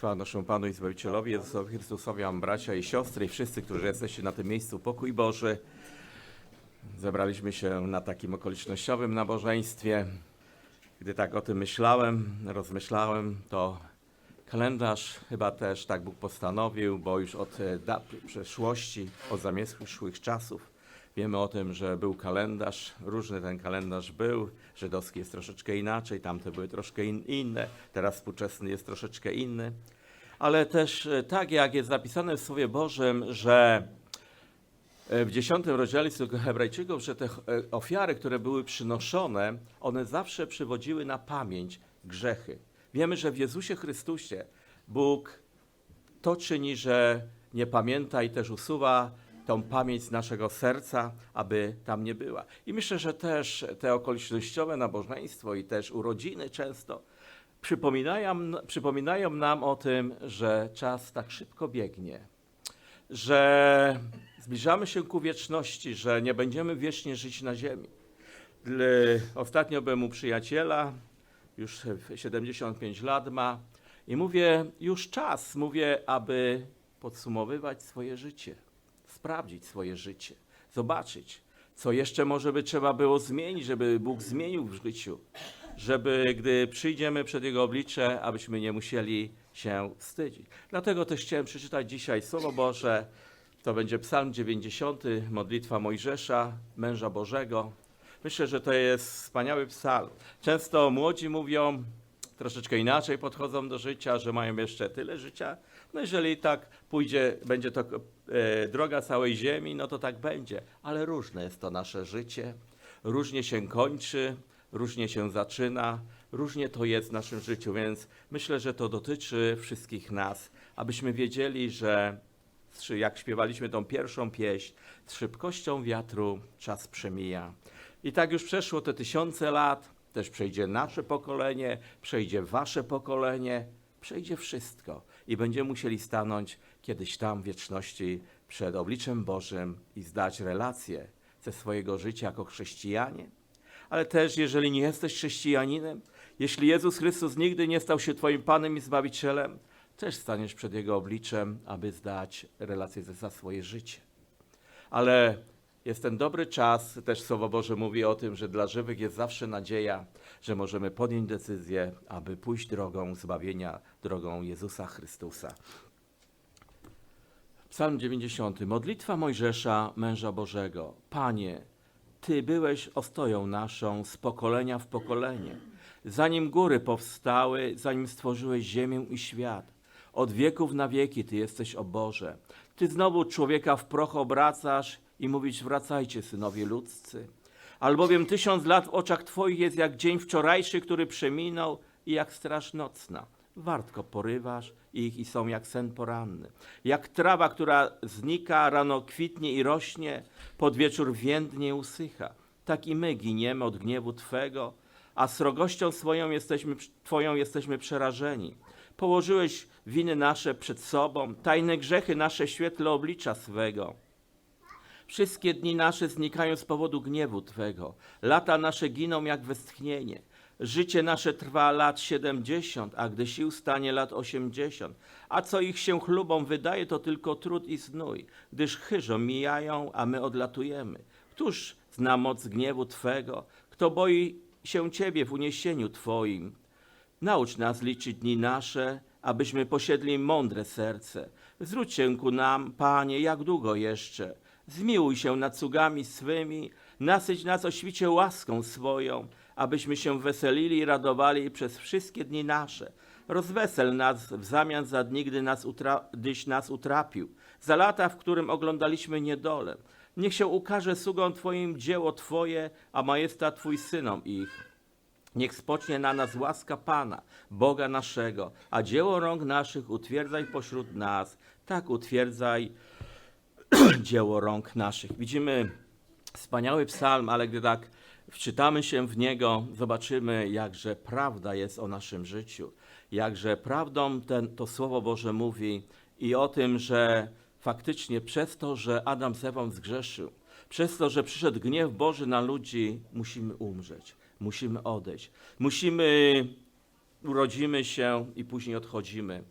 Chwała naszemu Panu i Zbawicielowi Jezusowi Chrystusowi, a bracia i siostry i wszyscy, którzy jesteście na tym miejscu, pokój Boży. Zebraliśmy się na takim okolicznościowym nabożeństwie. Gdy tak o tym myślałem, rozmyślałem, to kalendarz chyba też tak Bóg postanowił, bo już od e, przeszłości, od zamierzchłych czasów wiemy o tym, że był kalendarz, różny ten kalendarz był, żydowski jest troszeczkę inaczej, tamte były troszkę in, inne, teraz współczesny jest troszeczkę inny. Ale też e, tak jak jest zapisane w Słowie Bożym, że e, w dziesiątym rozdziale listu Hebrajczyków, że te e, ofiary, które były przynoszone, one zawsze przywodziły na pamięć grzechy. Wiemy, że w Jezusie Chrystusie Bóg to czyni, że nie pamięta i też usuwa tą pamięć z naszego serca, aby tam nie była. I myślę, że też te okolicznościowe nabożeństwo i też urodziny często przypominają, przypominają nam o tym, że czas tak szybko biegnie, że zbliżamy się ku wieczności, że nie będziemy wiecznie żyć na ziemi. Ostatnio byłem u przyjaciela, już 75 lat ma i mówię, już czas, mówię, aby podsumowywać swoje życie, sprawdzić swoje życie, zobaczyć, co jeszcze może by trzeba było zmienić, żeby Bóg zmienił w życiu, żeby gdy przyjdziemy przed Jego oblicze, abyśmy nie musieli się wstydzić. Dlatego też chciałem przeczytać dzisiaj Słowo Boże. To będzie Psalm 90, modlitwa Mojżesza, męża Bożego. Myślę, że to jest wspaniały psalm. Często młodzi mówią, troszeczkę inaczej podchodzą do życia, że mają jeszcze tyle życia. No jeżeli tak pójdzie, będzie to droga całej ziemi, no to tak będzie. Ale różne jest to nasze życie, różnie się kończy, różnie się zaczyna, różnie to jest w naszym życiu, więc myślę, że to dotyczy wszystkich nas, abyśmy wiedzieli, że jak śpiewaliśmy tą pierwszą pieśń, z szybkością wiatru czas przemija. I tak już przeszło te tysiące lat, też przejdzie nasze pokolenie, przejdzie wasze pokolenie, przejdzie wszystko i będziemy musieli stanąć kiedyś tam w wieczności przed obliczem Bożym i zdać relację ze swojego życia jako chrześcijanie. Ale też, jeżeli nie jesteś chrześcijaninem, jeśli Jezus Chrystus nigdy nie stał się Twoim Panem i Zbawicielem, też staniesz przed Jego obliczem, aby zdać relację za swoje życie. Ale jest ten dobry czas, też Słowo Boże mówi o tym, że dla żywych jest zawsze nadzieja, że możemy podjąć decyzję, aby pójść drogą zbawienia, drogą Jezusa Chrystusa. Psalm 90. Modlitwa Mojżesza, męża Bożego. Panie, Ty byłeś ostoją naszą z pokolenia w pokolenie. Zanim góry powstały, zanim stworzyłeś ziemię i świat. Od wieków na wieki Ty jesteś, o Boże. Ty znowu człowieka w proch obracasz i mówisz, wracajcie, synowie ludzcy. Albowiem tysiąc lat w oczach Twoich jest jak dzień wczorajszy, który przeminął i jak straż nocna. Wartko porywasz ich i są jak sen poranny. Jak trawa, która znika, rano kwitnie i rośnie, pod wieczór więdnie i usycha. Tak i my giniemy od gniewu Twego, a srogością swoją jesteśmy, Twoją jesteśmy przerażeni. Położyłeś winy nasze przed sobą, tajne grzechy nasze świetle oblicza swego. Wszystkie dni nasze znikają z powodu gniewu Twego. Lata nasze giną jak westchnienie. Życie nasze trwa lat siedemdziesiąt, a gdy sił stanie lat osiemdziesiąt. A co ich się chlubą wydaje, to tylko trud i znój, gdyż chyżo mijają, a my odlatujemy. Któż zna moc gniewu Twego? Kto boi się Ciebie w uniesieniu Twoim? Naucz nas liczyć dni nasze, abyśmy posiedli mądre serce. Zwróć się ku nam, Panie, jak długo jeszcze? Zmiłuj się nad sługami swymi, nasyć nas o świcie łaską swoją, abyśmy się weselili i radowali przez wszystkie dni nasze. Rozwesel nas w zamian za dni, gdy nas utra- gdyś nas utrapił, za lata, w którym oglądaliśmy niedolę. Niech się ukaże sługom Twoim dzieło Twoje, a majestat Twój synom ich. Niech spocznie na nas łaska Pana, Boga naszego, a dzieło rąk naszych utwierdzaj pośród nas. Tak utwierdzaj dzieło rąk naszych. Widzimy wspaniały psalm, ale gdy tak wczytamy się w niego, zobaczymy, jakże prawda jest o naszym życiu. Jakże prawdą ten, to Słowo Boże mówi i o tym, że faktycznie przez to, że Adam z Ewą zgrzeszył, przez to, że przyszedł gniew Boży na ludzi, musimy umrzeć, musimy odejść. Musimy, urodzimy się i później odchodzimy.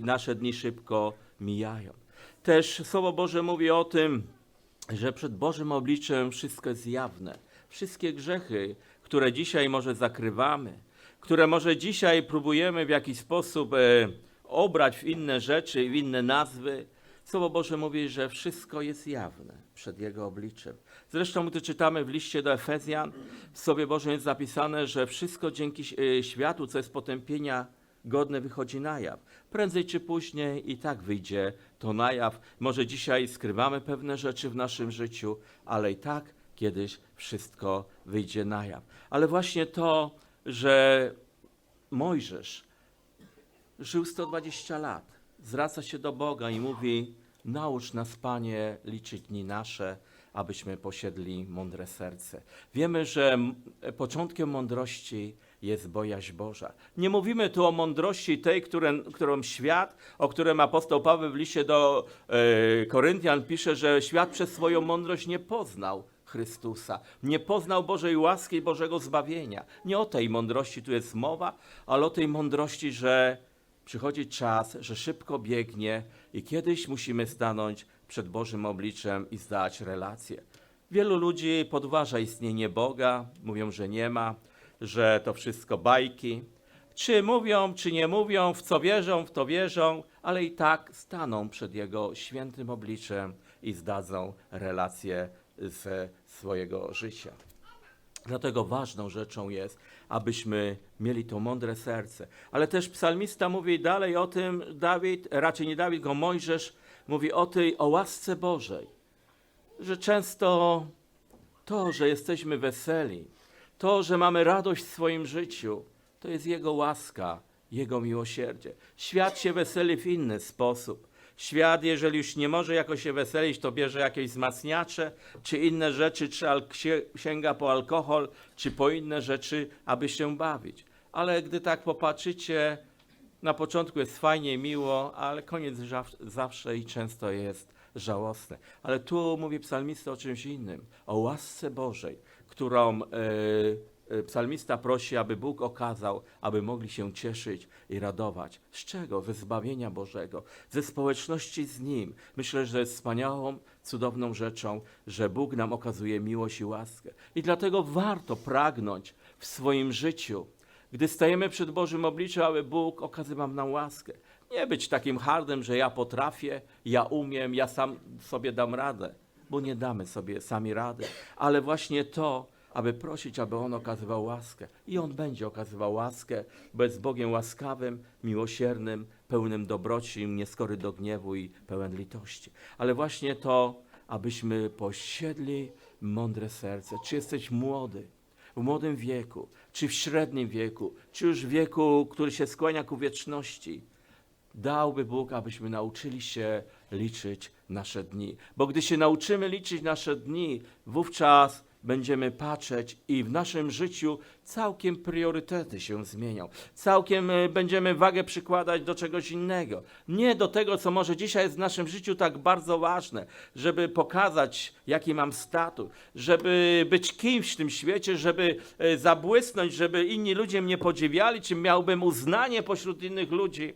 nasze dni szybko mijają. Też Słowo Boże mówi o tym, że przed Bożym obliczem wszystko jest jawne. Wszystkie grzechy, które dzisiaj może zakrywamy, które może dzisiaj próbujemy w jakiś sposób e, obrać w inne rzeczy, w inne nazwy, Słowo Boże mówi, że wszystko jest jawne przed Jego obliczem. Zresztą, gdy czytamy w liście do Efezjan, w Słowie Bożym jest zapisane, że wszystko dzięki e, światu, co jest potępienia, godne wychodzi na jaw. Prędzej czy później i tak wyjdzie to na jaw. Może dzisiaj skrywamy pewne rzeczy w naszym życiu, ale i tak kiedyś wszystko wyjdzie na jaw. Ale właśnie to, że Mojżesz żył 120 lat, zwraca się do Boga i mówi: Naucz nas, Panie, liczyć dni nasze, abyśmy posiedli mądre serce. Wiemy, że początkiem mądrości jest bojaźń Boża. Nie mówimy tu o mądrości tej, które, którą świat, o którym apostoł Paweł w liście do e, Koryntian pisze, że świat przez swoją mądrość nie poznał Chrystusa, nie poznał Bożej łaski i Bożego zbawienia. Nie o tej mądrości tu jest mowa, ale o tej mądrości, że przychodzi czas, że szybko biegnie i kiedyś musimy stanąć przed Bożym obliczem i zdać relację. Wielu ludzi podważa istnienie Boga, mówią, że nie ma, że to wszystko bajki. Czy mówią, czy nie mówią, w co wierzą, w to wierzą, ale i tak staną przed Jego świętym obliczem i zdadzą relację ze swojego życia. Dlatego ważną rzeczą jest, abyśmy mieli to mądre serce. Ale też psalmista mówi dalej o tym, Dawid, raczej nie Dawid, go Mojżesz, mówi o tej, o łasce Bożej. Że często to, że jesteśmy weseli, to, że mamy radość w swoim życiu, to jest Jego łaska, Jego miłosierdzie. Świat się weseli w inny sposób. Świat, jeżeli już nie może jakoś się weselić, to bierze jakieś wzmacniacze, czy inne rzeczy, czy sięga po alkohol, czy po inne rzeczy, aby się bawić. Ale gdy tak popatrzycie, na początku jest fajnie, miło, ale koniec zawsze i często jest żałosny. Ale tu mówi psalmista o czymś innym, o łasce Bożej, którą e, e, psalmista prosi, aby Bóg okazał, aby mogli się cieszyć i radować. Z czego? Ze zbawienia Bożego, ze społeczności z Nim. Myślę, że jest wspaniałą, cudowną rzeczą, że Bóg nam okazuje miłość i łaskę. I dlatego warto pragnąć w swoim życiu, gdy stajemy przed Bożym obliczem, aby Bóg okazywał nam łaskę. Nie być takim hardem, że ja potrafię, ja umiem, ja sam sobie dam radę, bo nie damy sobie sami rady, ale właśnie to, aby prosić, aby On okazywał łaskę. I On będzie okazywał łaskę, bo jest Bogiem łaskawym, miłosiernym, pełnym dobroci, nieskory do gniewu i pełen litości. Ale właśnie to, abyśmy posiedli mądre serce. Czy jesteś młody? w młodym wieku, czy w średnim wieku, czy już w wieku, który się skłania ku wieczności, dałby Bóg, abyśmy nauczyli się liczyć nasze dni. Bo gdy się nauczymy liczyć nasze dni, wówczas będziemy patrzeć i w naszym życiu całkiem priorytety się zmienią. Całkiem e, będziemy wagę przykładać do czegoś innego. Nie do tego, co może dzisiaj jest w naszym życiu tak bardzo ważne, żeby pokazać, jaki mam status, żeby być kimś w tym świecie, żeby e, zabłysnąć, żeby inni ludzie mnie podziwiali, czy miałbym uznanie pośród innych ludzi.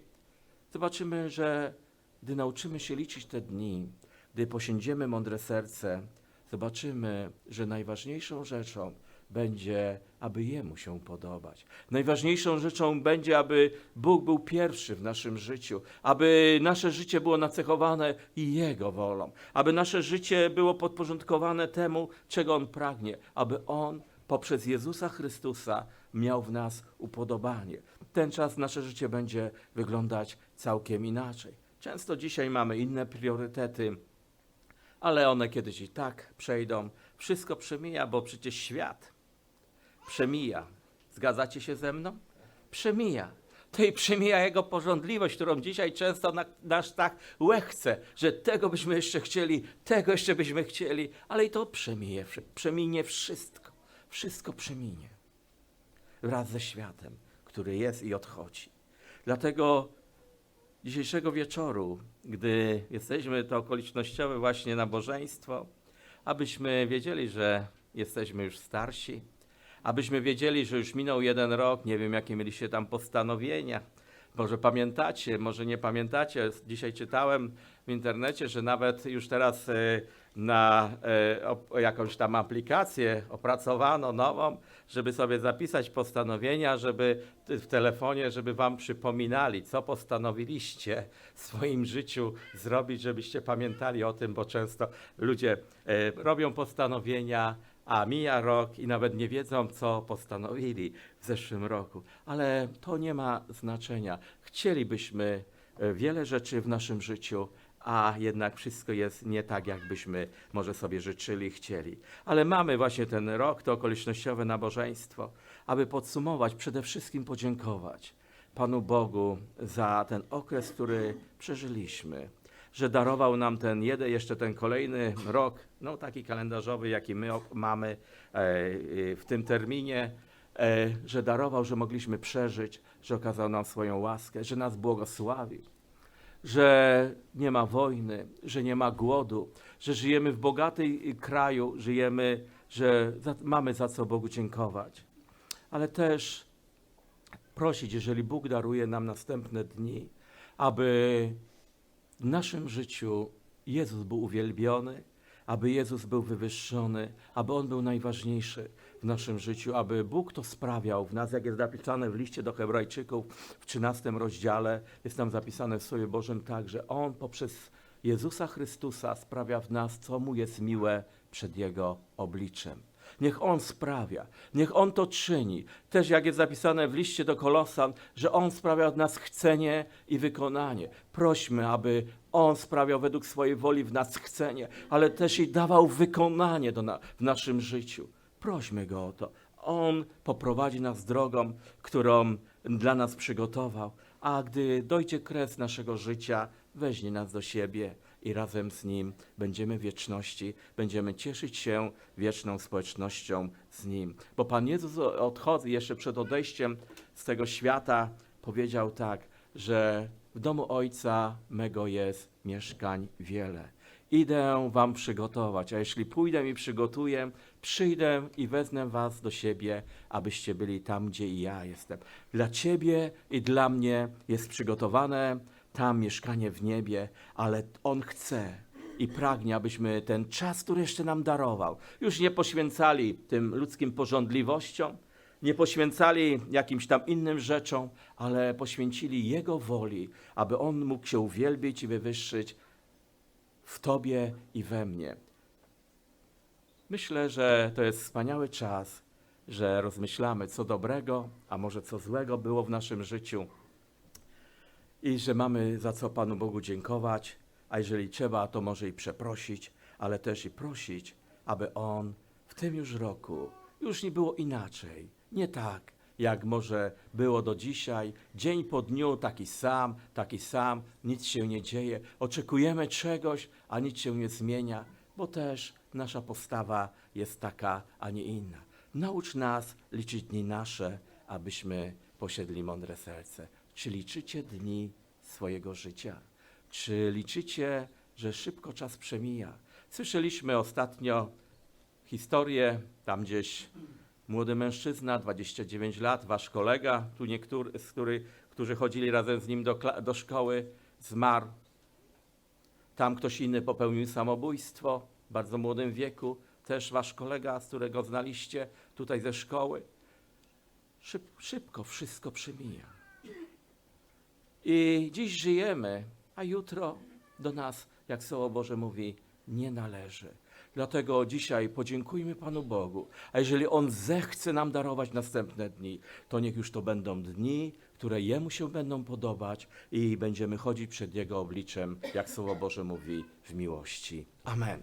Zobaczymy, że gdy nauczymy się liczyć te dni, gdy posiędziemy mądre serce, zobaczymy, że najważniejszą rzeczą będzie, aby Jemu się podobać. Najważniejszą rzeczą będzie, aby Bóg był pierwszy w naszym życiu, aby nasze życie było nacechowane Jego wolą, aby nasze życie było podporządkowane temu, czego On pragnie, aby On poprzez Jezusa Chrystusa miał w nas upodobanie. Ten czas nasze życie będzie wyglądać całkiem inaczej. Często dzisiaj mamy inne priorytety, ale one kiedyś i tak przejdą. Wszystko przemija, bo przecież świat przemija. Zgadzacie się ze mną? Przemija. To i przemija jego porządliwość, którą dzisiaj często na, nasz tak łechce, że tego byśmy jeszcze chcieli, tego jeszcze byśmy chcieli, ale i to przemije, przeminie wszystko. Wszystko przeminie wraz ze światem, który jest i odchodzi. Dlatego dzisiejszego wieczoru, gdy jesteśmy to okolicznościowe właśnie nabożeństwo, abyśmy wiedzieli, że jesteśmy już starsi, abyśmy wiedzieli, że już minął jeden rok, nie wiem jakie mieliście tam postanowienia, Może pamiętacie, może nie pamiętacie. Dzisiaj czytałem w internecie, że nawet już teraz e, na e, jakąś tam aplikację opracowano nową, żeby sobie zapisać postanowienia, żeby w telefonie, żeby wam przypominali, co postanowiliście w swoim życiu zrobić, żebyście pamiętali o tym, bo często ludzie e, robią postanowienia, a mija rok i nawet nie wiedzą, co postanowili w zeszłym roku. Ale to nie ma znaczenia. Chcielibyśmy wiele rzeczy w naszym życiu, a jednak wszystko jest nie tak, jakbyśmy może sobie życzyli, chcieli. Ale mamy właśnie ten rok, to okolicznościowe nabożeństwo, aby podsumować, przede wszystkim podziękować Panu Bogu za ten okres, który przeżyliśmy że darował nam ten jeden, jeszcze ten kolejny rok, no taki kalendarzowy, jaki my mamy e, e, w tym terminie, e, że darował, że mogliśmy przeżyć, że okazał nam swoją łaskę, że nas błogosławił, że nie ma wojny, że nie ma głodu, że żyjemy w bogatej kraju, żyjemy, że mamy za co Bogu dziękować. Ale też prosić, jeżeli Bóg daruje nam następne dni, aby w naszym życiu Jezus był uwielbiony, aby Jezus był wywyższony, aby On był najważniejszy w naszym życiu, aby Bóg to sprawiał w nas, jak jest napisane w liście do Hebrajczyków w 13 rozdziale, jest tam zapisane w Słowie Bożym tak, że On poprzez Jezusa Chrystusa sprawia w nas, co Mu jest miłe przed Jego obliczem. Niech On sprawia, niech On to czyni. Też jak jest zapisane w liście do Kolosan, że On sprawia od nas chcenie i wykonanie. Prośmy, aby On sprawiał według swojej woli w nas chcenie, ale też i dawał wykonanie na, w naszym życiu. Prośmy Go o to. On poprowadzi nas drogą, którą dla nas przygotował, a gdy dojdzie kres naszego życia, weźmie nas do siebie i razem z Nim będziemy wieczności, będziemy cieszyć się wieczną społecznością z Nim. Bo Pan Jezus odchodzi jeszcze przed odejściem z tego świata, powiedział tak, że w domu Ojca mego jest mieszkań wiele. Idę wam przygotować, a jeśli pójdę i przygotuję, przyjdę i wezmę was do siebie, abyście byli tam, gdzie i ja jestem. Dla ciebie i dla mnie jest przygotowane tam mieszkanie w niebie, ale On chce i pragnie, abyśmy ten czas, który jeszcze nam darował, już nie poświęcali tym ludzkim porządliwościom, nie poświęcali jakimś tam innym rzeczom, ale poświęcili Jego woli, aby On mógł się uwielbić i wywyższyć w Tobie i we mnie. Myślę, że to jest wspaniały czas, że rozmyślamy, co dobrego, a może co złego było w naszym życiu i że mamy za co Panu Bogu dziękować, a jeżeli trzeba, to może i przeprosić, ale też i prosić, aby On w tym już roku już nie było inaczej, nie tak, jak może było do dzisiaj, dzień po dniu taki sam, taki sam, nic się nie dzieje, oczekujemy czegoś, a nic się nie zmienia, bo też nasza postawa jest taka, a nie inna. Naucz nas liczyć dni nasze, abyśmy posiedli mądre serce. Czy liczycie dni swojego życia? Czy liczycie, że szybko czas przemija? Słyszeliśmy ostatnio historię, tam gdzieś młody mężczyzna, 29 lat, wasz kolega, tu niektóry, z który, którzy chodzili razem z nim do, do szkoły, zmarł. Tam ktoś inny popełnił samobójstwo w bardzo młodym wieku, też wasz kolega, z którego znaliście tutaj ze szkoły. Szyb, szybko wszystko przemija. I dziś żyjemy, a jutro do nas, jak Słowo Boże mówi, nie należy. Dlatego dzisiaj podziękujmy Panu Bogu. A jeżeli On zechce nam darować następne dni, to niech już to będą dni, które Jemu się będą podobać i będziemy chodzić przed Jego obliczem, jak Słowo Boże mówi, w miłości. Amen.